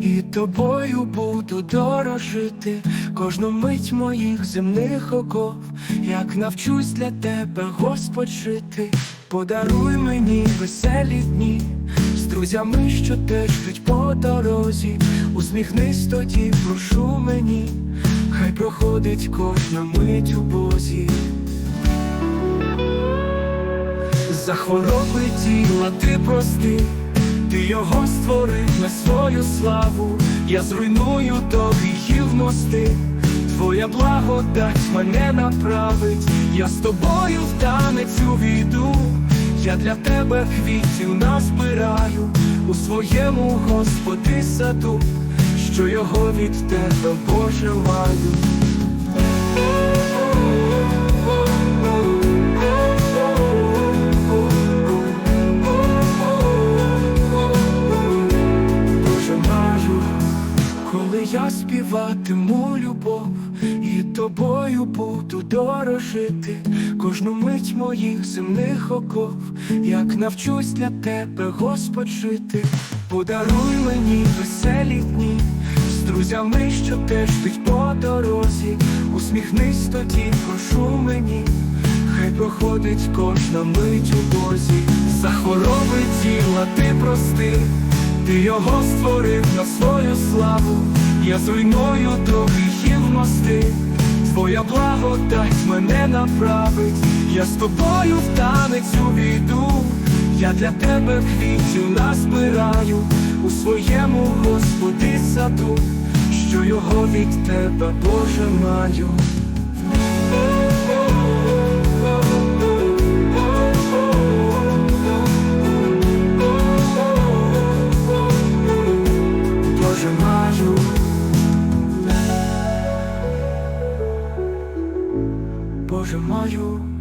і тобою буду дорожити. Кожну мить моїх земних оков, як навчусь для тебе, Господь, жити, подаруй мені веселі дні. З друзями, що теж жить по дорозі. Усміхнись тоді, прошу мені, хай проходить кожна мить у Бозі. За хвороби тіла ти прости, ти його створив на свою славу, я зруйную до гріхів мости, твоя благодать мене направить, я з тобою в танець увійду, я для тебе квітів назбираю. У своєму Господи саду, що його від тебе Боже я співатиму любов, і тобою буду дорожити. Кожну мить моїх земних оков, як навчусь для тебе, Господь, жити, подаруй мені веселі дні. З друзями, що теж йдуть по дорозі, усміхнись тоді, прошу мені. Хай проходить кожна мить у Бозі, за хвороби тіла ти прости, ти його створив на свою славу, я зруйную до гріхів мости, твоя благодать мене направить, я з тобою в танець увійду, я для тебе квітів назбираю. У своєму Господи саду, що його від тебе, Боже маю. Боже маю.